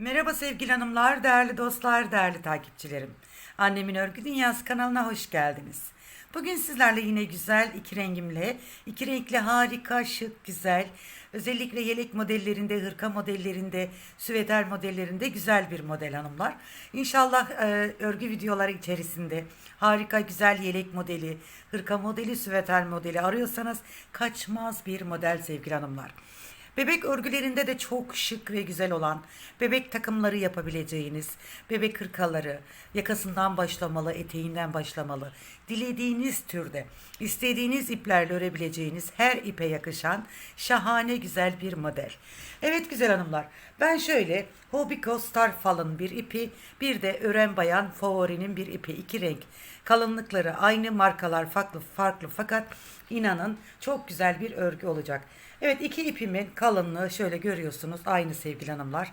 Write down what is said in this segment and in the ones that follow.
Merhaba sevgili hanımlar, değerli dostlar, değerli takipçilerim. Annemin Örgü Dünyası kanalına hoş geldiniz. Bugün sizlerle yine güzel iki rengimle, iki renkli harika, şık, güzel, özellikle yelek modellerinde, hırka modellerinde, süveter modellerinde güzel bir model hanımlar. İnşallah e, örgü videoları içerisinde harika, güzel yelek modeli, hırka modeli, süveter modeli arıyorsanız kaçmaz bir model sevgili hanımlar. Bebek örgülerinde de çok şık ve güzel olan bebek takımları yapabileceğiniz, bebek hırkaları, yakasından başlamalı, eteğinden başlamalı, dilediğiniz türde, istediğiniz iplerle örebileceğiniz her ipe yakışan şahane güzel bir model. Evet güzel hanımlar, ben şöyle Hobiko Star Fallen bir ipi, bir de Ören Bayan Favori'nin bir ipi, iki renk. Kalınlıkları aynı markalar farklı farklı fakat inanın çok güzel bir örgü olacak. Evet iki ipimin kalınlığı şöyle görüyorsunuz aynı sevgili hanımlar.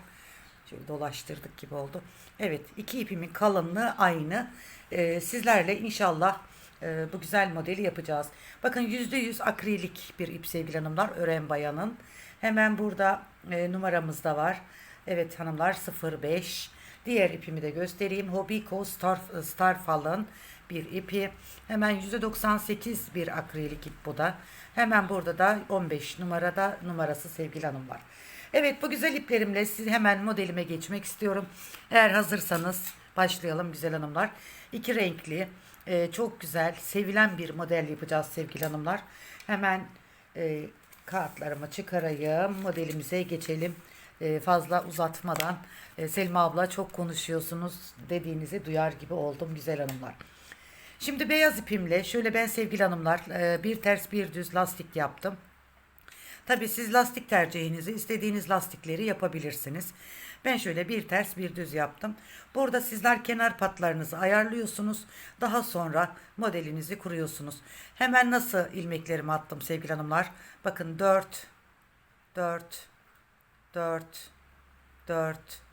Şöyle dolaştırdık gibi oldu. Evet iki ipimin kalınlığı aynı. Ee, sizlerle inşallah e, bu güzel modeli yapacağız. Bakın %100 akrilik bir ip sevgili hanımlar. Ören bayanın. Hemen burada e, numaramız da var. Evet hanımlar 05. Diğer ipimi de göstereyim. Hobiko Star, Star Fallen bir ipi. Hemen %98 bir akrilik ip bu da. Hemen burada da 15 numarada numarası sevgili hanım var. Evet bu güzel iplerimle siz hemen modelime geçmek istiyorum. Eğer hazırsanız başlayalım güzel hanımlar. İki renkli e, çok güzel sevilen bir model yapacağız sevgili hanımlar. Hemen e, kağıtlarımı çıkarayım modelimize geçelim. E, fazla uzatmadan e, Selma abla çok konuşuyorsunuz dediğinizi duyar gibi oldum güzel hanımlar. Şimdi beyaz ipimle şöyle ben sevgili hanımlar e, bir ters bir düz lastik yaptım. Tabi siz lastik tercihinizi istediğiniz lastikleri yapabilirsiniz. Ben şöyle bir ters bir düz yaptım. Burada sizler kenar patlarınızı ayarlıyorsunuz. Daha sonra modelinizi kuruyorsunuz. Hemen nasıl ilmeklerimi attım sevgili hanımlar. Bakın 4, 4, 4, 4,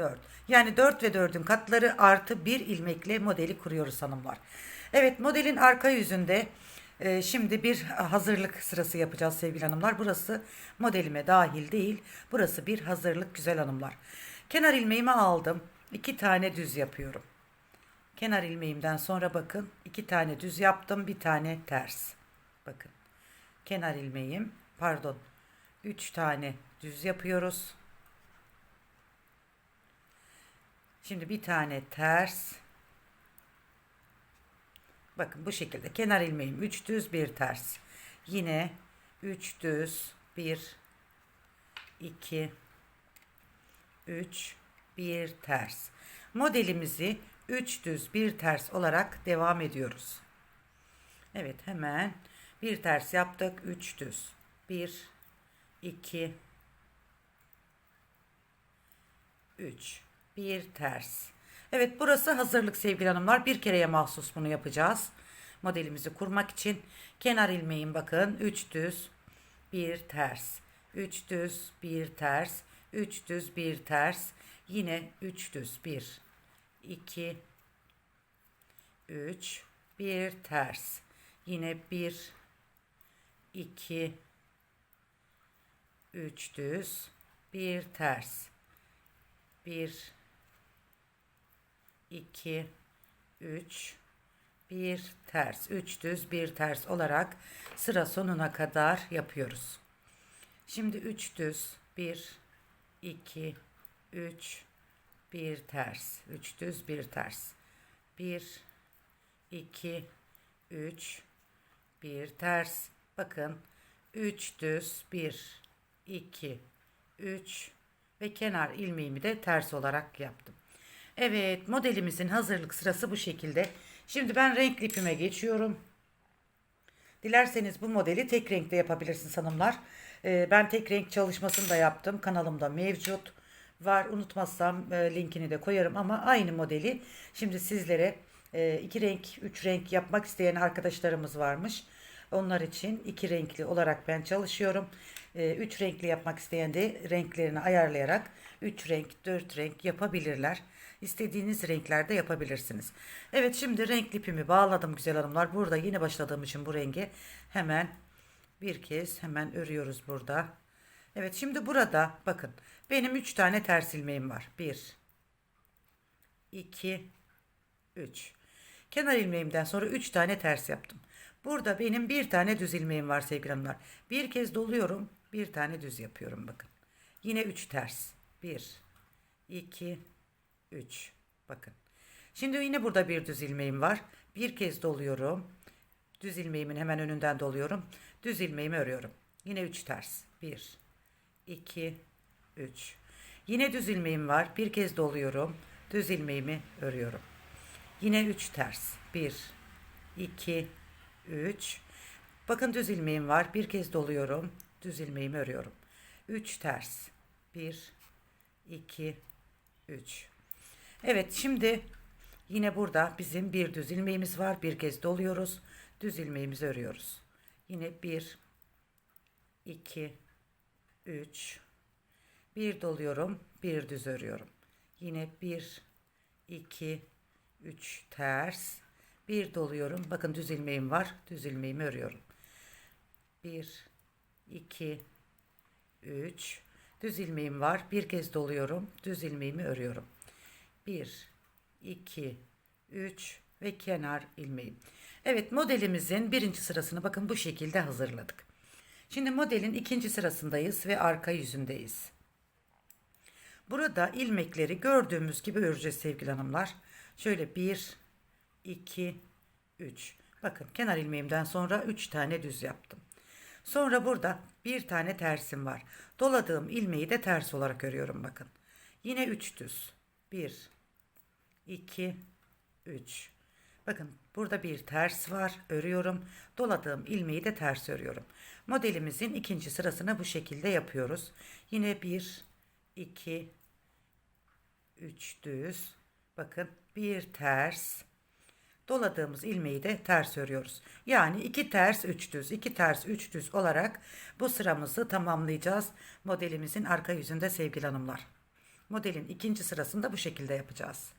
4. Yani 4 ve 4'ün katları artı 1 ilmekle modeli kuruyoruz hanımlar. Evet modelin arka yüzünde e, şimdi bir hazırlık sırası yapacağız sevgili hanımlar. Burası modelime dahil değil. Burası bir hazırlık güzel hanımlar. Kenar ilmeğimi aldım. 2 tane düz yapıyorum. Kenar ilmeğimden sonra bakın 2 tane düz yaptım. Bir tane ters. Bakın. Kenar ilmeğim pardon 3 tane düz yapıyoruz. Şimdi bir tane ters. Bakın bu şekilde kenar ilmeğim 3 düz bir ters. Yine 3 düz 1 2 3 1 ters. Modelimizi 3 düz bir ters olarak devam ediyoruz. Evet hemen bir ters yaptık 3 düz. 1 2 3 bir ters. Evet burası hazırlık sevgili hanımlar. Bir kereye mahsus bunu yapacağız. Modelimizi kurmak için kenar ilmeğin bakın 3 düz bir ters. 3 düz bir ters. 3 düz bir ters. Yine 3 düz 1 2 3 bir ters. Yine 1 2 3 düz bir ters. 1 2 3 1 ters 3 düz 1 ters olarak sıra sonuna kadar yapıyoruz. Şimdi 3 düz 1 2 3 1 ters 3 düz 1 ters 1 2 3 1 ters bakın 3 düz 1 2 3 ve kenar ilmeğimi de ters olarak yaptım. Evet modelimizin hazırlık sırası bu şekilde. Şimdi ben renkli ipime geçiyorum. Dilerseniz bu modeli tek renkte yapabilirsiniz hanımlar. Ee, ben tek renk çalışmasını da yaptım. Kanalımda mevcut. Var unutmazsam e, linkini de koyarım ama aynı modeli şimdi sizlere e, iki renk, üç renk yapmak isteyen arkadaşlarımız varmış. Onlar için iki renkli olarak ben çalışıyorum. E, üç renkli yapmak isteyen de renklerini ayarlayarak üç renk, dört renk yapabilirler. İstediğiniz renklerde yapabilirsiniz. Evet şimdi renk ipimi bağladım güzel hanımlar. Burada yeni başladığım için bu rengi hemen bir kez hemen örüyoruz burada. Evet şimdi burada bakın benim 3 tane ters ilmeğim var. 1 2 3 Kenar ilmeğimden sonra 3 tane ters yaptım. Burada benim bir tane düz ilmeğim var sevgili hanımlar. Bir kez doluyorum, bir tane düz yapıyorum bakın. Yine 3 ters. 1 2 3 bakın. Şimdi yine burada bir düz ilmeğim var. Bir kez doluyorum. Düz ilmeğimin hemen önünden doluyorum. Düz ilmeğimi örüyorum. Yine 3 ters. 1 2 3 Yine düz ilmeğim var. Bir kez doluyorum. Düz ilmeğimi örüyorum. Yine 3 ters. 1 2 3 Bakın düz ilmeğim var. Bir kez doluyorum. Düz ilmeğimi örüyorum. 3 ters. 1 2 3 Evet şimdi yine burada bizim bir düz ilmeğimiz var. Bir kez doluyoruz. Düz ilmeğimizi örüyoruz. Yine 1 2 3 bir doluyorum, bir düz örüyorum. Yine 1 2 3 ters. Bir doluyorum. Bakın düz ilmeğim var. Düz ilmeğimi örüyorum. 1 2 3 düz ilmeğim var. Bir kez doluyorum. Düz ilmeğimi örüyorum. 1 2 3 ve kenar ilmeğim. Evet modelimizin birinci sırasını bakın bu şekilde hazırladık. Şimdi modelin ikinci sırasındayız ve arka yüzündeyiz. Burada ilmekleri gördüğümüz gibi öreceğiz sevgili hanımlar. Şöyle 1, 2, 3. Bakın kenar ilmeğimden sonra 3 tane düz yaptım. Sonra burada bir tane tersim var. Doladığım ilmeği de ters olarak örüyorum bakın. Yine 3 düz. 1, 2, 3. Bakın burada bir ters var. Örüyorum. Doladığım ilmeği de ters örüyorum. Modelimizin ikinci sırasını bu şekilde yapıyoruz. Yine 1, 2, 3 düz. Bakın bir ters. Doladığımız ilmeği de ters örüyoruz. Yani 2 ters 3 düz, 2 ters 3 düz olarak bu sıramızı tamamlayacağız. Modelimizin arka yüzünde sevgili hanımlar. Modelin ikinci sırasında bu şekilde yapacağız.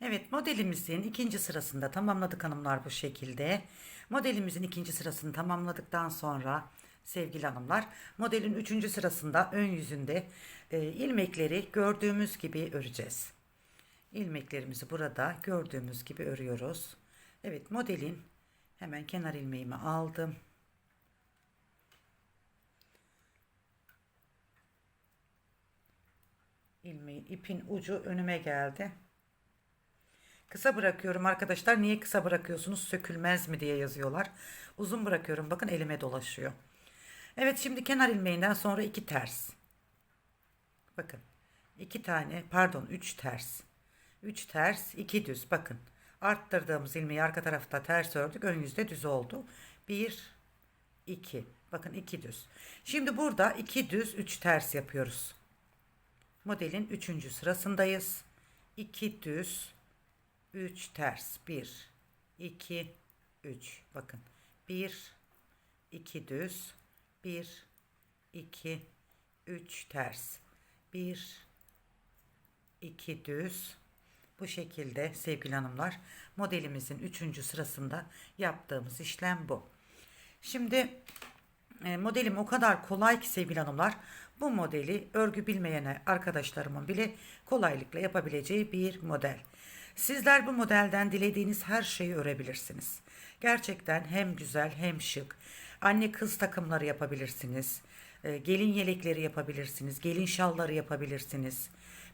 Evet modelimizin ikinci sırasında tamamladık hanımlar bu şekilde. Modelimizin ikinci sırasını tamamladıktan sonra sevgili hanımlar modelin üçüncü sırasında ön yüzünde e, ilmekleri gördüğümüz gibi öreceğiz. İlmeklerimizi burada gördüğümüz gibi örüyoruz. Evet modelin hemen kenar ilmeğimi aldım. İlmeği ipin ucu önüme geldi. Kısa bırakıyorum arkadaşlar. Niye kısa bırakıyorsunuz? Sökülmez mi diye yazıyorlar. Uzun bırakıyorum. Bakın elime dolaşıyor. Evet şimdi kenar ilmeğinden sonra iki ters. Bakın. iki tane pardon üç ters. Üç ters iki düz. Bakın. Arttırdığımız ilmeği arka tarafta ters ördük. Ön yüzde düz oldu. Bir, iki. Bakın iki düz. Şimdi burada iki düz üç ters yapıyoruz. Modelin üçüncü sırasındayız. 2 düz 3 ters 1 2 3 bakın 1 2 düz 1 2 3 ters 1 2 düz bu şekilde sevgili hanımlar modelimizin 3. sırasında yaptığımız işlem bu. Şimdi modelim o kadar kolay ki sevgili hanımlar bu modeli örgü bilmeyene arkadaşlarımın bile kolaylıkla yapabileceği bir model. Sizler bu modelden dilediğiniz her şeyi örebilirsiniz. Gerçekten hem güzel hem şık. Anne kız takımları yapabilirsiniz. E, gelin yelekleri yapabilirsiniz. Gelin şalları yapabilirsiniz.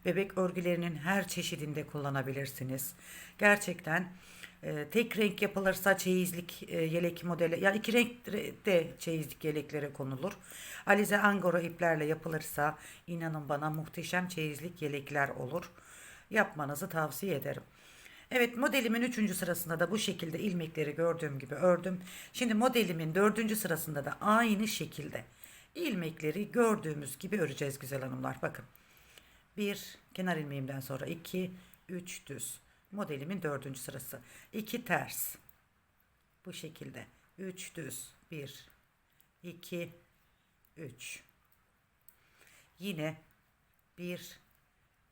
Bebek örgülerinin her çeşidinde kullanabilirsiniz. Gerçekten e, tek renk yapılırsa çeyizlik e, yelek modeli, yani iki renk de çeyizlik yeleklere konulur. Alize Angora iplerle yapılırsa inanın bana muhteşem çeyizlik yelekler olur. Yapmanızı tavsiye ederim. Evet modelimin 3. sırasında da bu şekilde ilmekleri gördüğüm gibi ördüm. Şimdi modelimin 4. sırasında da aynı şekilde ilmekleri gördüğümüz gibi öreceğiz güzel hanımlar. Bakın. 1 kenar ilmeğimden sonra 2 3 düz. Modelimin 4. sırası. 2 ters. Bu şekilde. 3 düz. 1 2 3 Yine 1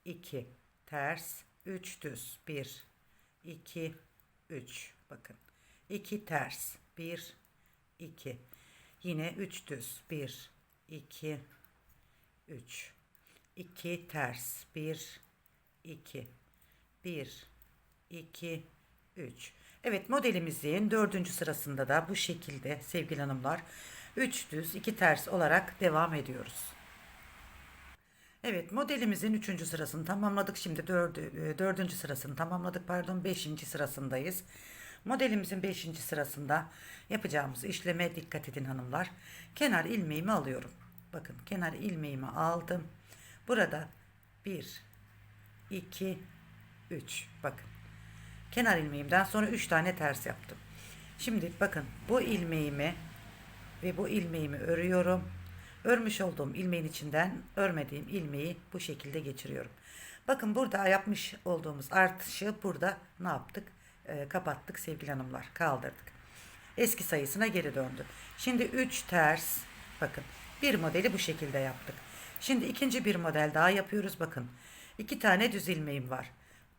2 ters 3 düz 1 2 3 bakın 2 ters 1 2 yine 3 düz 1 2 3 2 ters 1 2 1 2 3 Evet modelimizin dördüncü sırasında da bu şekilde sevgili hanımlar 3 düz 2 ters olarak devam ediyoruz. Evet modelimizin üçüncü sırasını tamamladık. Şimdi dördü, e, dördüncü sırasını tamamladık. Pardon beşinci sırasındayız. Modelimizin beşinci sırasında yapacağımız işleme dikkat edin hanımlar. Kenar ilmeğimi alıyorum. Bakın kenar ilmeğimi aldım. Burada 1, 2, 3. Bakın. Kenar ilmeğimden sonra 3 tane ters yaptım. Şimdi bakın bu ilmeğimi ve bu ilmeğimi örüyorum. Örmüş olduğum ilmeğin içinden örmediğim ilmeği bu şekilde geçiriyorum. Bakın burada yapmış olduğumuz artışı burada ne yaptık? Ee, kapattık sevgili hanımlar. Kaldırdık. Eski sayısına geri döndü. Şimdi 3 ters. Bakın bir modeli bu şekilde yaptık. Şimdi ikinci bir model daha yapıyoruz. Bakın iki tane düz ilmeğim var.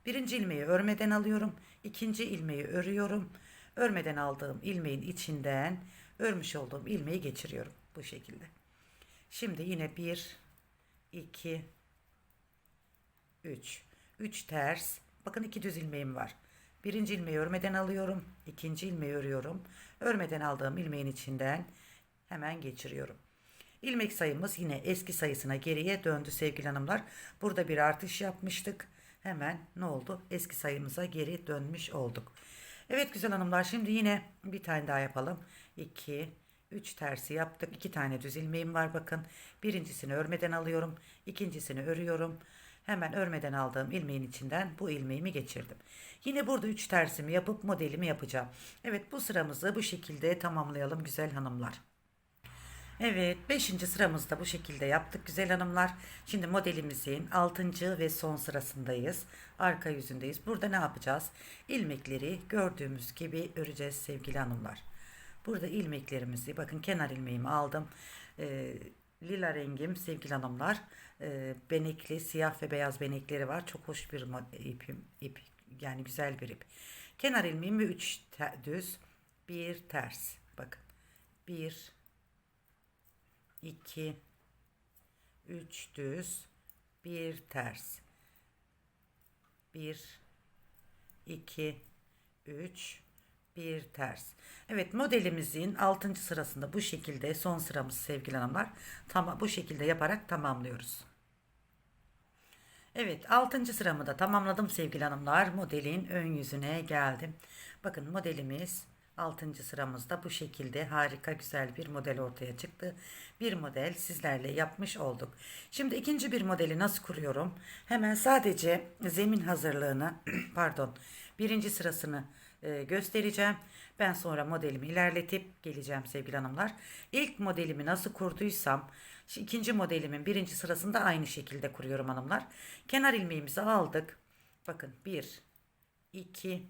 Birinci ilmeği örmeden alıyorum. ikinci ilmeği örüyorum. Örmeden aldığım ilmeğin içinden örmüş olduğum ilmeği geçiriyorum. Bu şekilde. Şimdi yine 1, 2, 3. 3 ters. Bakın iki düz ilmeğim var. Birinci ilmeği örmeden alıyorum. ikinci ilmeği örüyorum. Örmeden aldığım ilmeğin içinden hemen geçiriyorum. İlmek sayımız yine eski sayısına geriye döndü sevgili hanımlar. Burada bir artış yapmıştık. Hemen ne oldu? Eski sayımıza geri dönmüş olduk. Evet güzel hanımlar şimdi yine bir tane daha yapalım. 2, 3 tersi yaptık. 2 tane düz ilmeğim var bakın. Birincisini örmeden alıyorum. ikincisini örüyorum. Hemen örmeden aldığım ilmeğin içinden bu ilmeğimi geçirdim. Yine burada 3 tersimi yapıp modelimi yapacağım. Evet bu sıramızı bu şekilde tamamlayalım güzel hanımlar. Evet 5. sıramızda bu şekilde yaptık güzel hanımlar. Şimdi modelimizin 6. ve son sırasındayız. Arka yüzündeyiz. Burada ne yapacağız? İlmekleri gördüğümüz gibi öreceğiz sevgili hanımlar. Burada ilmeklerimizi bakın kenar ilmeğimi aldım. Ee, lila rengim sevgili hanımlar. Ee, benekli siyah ve beyaz benekleri var. Çok hoş bir ipim, ip yani güzel bir ip. Kenar ilmeğimi 3 düz, bir ters. Bakın. 1 2 3 düz, bir ters. 1 2 3 bir ters. Evet modelimizin 6. sırasında bu şekilde son sıramız sevgili hanımlar. Tamam bu şekilde yaparak tamamlıyoruz. Evet 6. sıramı da tamamladım sevgili hanımlar. Modelin ön yüzüne geldim. Bakın modelimiz 6. sıramızda bu şekilde harika güzel bir model ortaya çıktı. Bir model sizlerle yapmış olduk. Şimdi ikinci bir modeli nasıl kuruyorum? Hemen sadece zemin hazırlığını pardon birinci sırasını e, göstereceğim. Ben sonra modelimi ilerletip geleceğim sevgili hanımlar. İlk modelimi nasıl kurduysam ikinci modelimin birinci sırasında aynı şekilde kuruyorum hanımlar. Kenar ilmeğimizi aldık. Bakın 1, 2,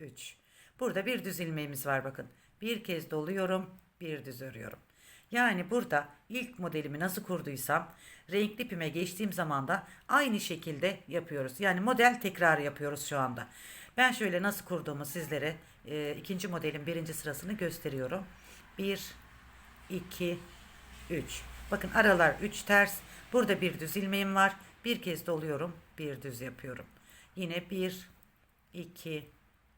3. Burada bir düz ilmeğimiz var bakın. Bir kez doluyorum, bir düz örüyorum. Yani burada ilk modelimi nasıl kurduysam renkli ipime geçtiğim zaman da aynı şekilde yapıyoruz. Yani model tekrar yapıyoruz şu anda. Ben şöyle nasıl kurduğumu sizlere e, ikinci modelin birinci sırasını gösteriyorum. 1, 2, 3. Bakın aralar 3 ters. Burada bir düz ilmeğim var. Bir kez doluyorum. Bir düz yapıyorum. Yine 1, 2,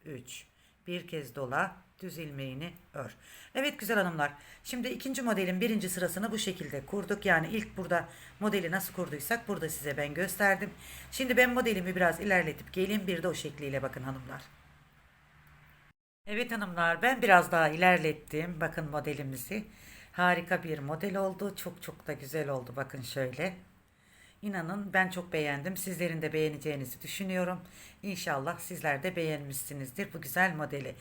3. Bir kez dola düz ilmeğini ör. Evet güzel hanımlar. Şimdi ikinci modelin birinci sırasını bu şekilde kurduk. Yani ilk burada modeli nasıl kurduysak burada size ben gösterdim. Şimdi ben modelimi biraz ilerletip geleyim. Bir de o şekliyle bakın hanımlar. Evet hanımlar ben biraz daha ilerlettim. Bakın modelimizi. Harika bir model oldu. Çok çok da güzel oldu. Bakın şöyle. İnanın ben çok beğendim. Sizlerin de beğeneceğinizi düşünüyorum. İnşallah sizler de beğenmişsinizdir bu güzel modeli.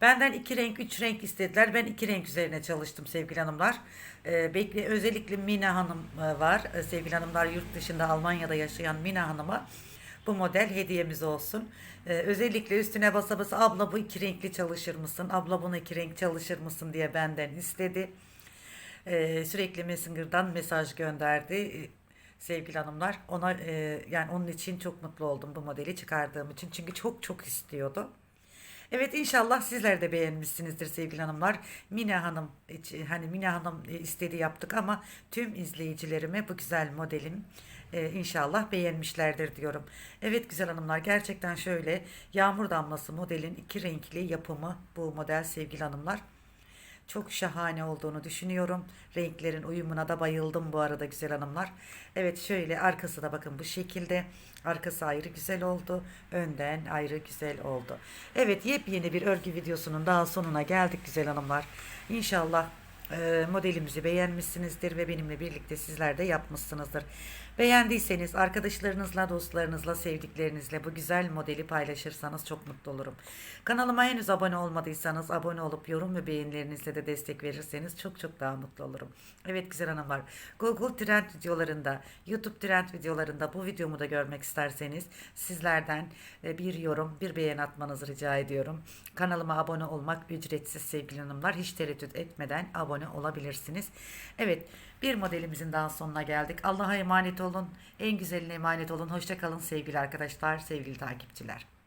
Benden iki renk, üç renk istediler. Ben iki renk üzerine çalıştım sevgili hanımlar. Ee, bekle, özellikle Mina Hanım e, var. Ee, sevgili hanımlar yurt dışında Almanya'da yaşayan Mina Hanım'a bu model hediyemiz olsun. Ee, özellikle üstüne basa basa abla bu iki renkli çalışır mısın? Abla bunu iki renk çalışır mısın diye benden istedi. Ee, sürekli Messenger'dan mesaj gönderdi sevgili hanımlar. Ona e, yani onun için çok mutlu oldum bu modeli çıkardığım için. Çünkü çok çok istiyordu. Evet inşallah sizler de beğenmişsinizdir sevgili hanımlar. Mine Hanım hani Mine Hanım e, istedi yaptık ama tüm izleyicilerime bu güzel modelim e, inşallah beğenmişlerdir diyorum. Evet güzel hanımlar gerçekten şöyle yağmur damlası modelin iki renkli yapımı bu model sevgili hanımlar. Çok şahane olduğunu düşünüyorum. Renklerin uyumuna da bayıldım bu arada güzel hanımlar. Evet şöyle arkası da bakın bu şekilde. Arkası ayrı güzel oldu. Önden ayrı güzel oldu. Evet yepyeni bir örgü videosunun daha sonuna geldik güzel hanımlar. İnşallah modelimizi beğenmişsinizdir ve benimle birlikte sizler de yapmışsınızdır. Beğendiyseniz arkadaşlarınızla, dostlarınızla, sevdiklerinizle bu güzel modeli paylaşırsanız çok mutlu olurum. Kanalıma henüz abone olmadıysanız abone olup yorum ve beğenilerinizle de destek verirseniz çok çok daha mutlu olurum. Evet güzel hanımlar. Google Trend videolarında, YouTube Trend videolarında bu videomu da görmek isterseniz sizlerden e, bir yorum, bir beğen atmanızı rica ediyorum. Kanalıma abone olmak ücretsiz sevgili hanımlar. Hiç tereddüt etmeden abone olabilirsiniz. Evet bir modelimizin daha sonuna geldik. Allah'a emanet olun. En güzeline emanet olun. Hoşça kalın sevgili arkadaşlar, sevgili takipçiler.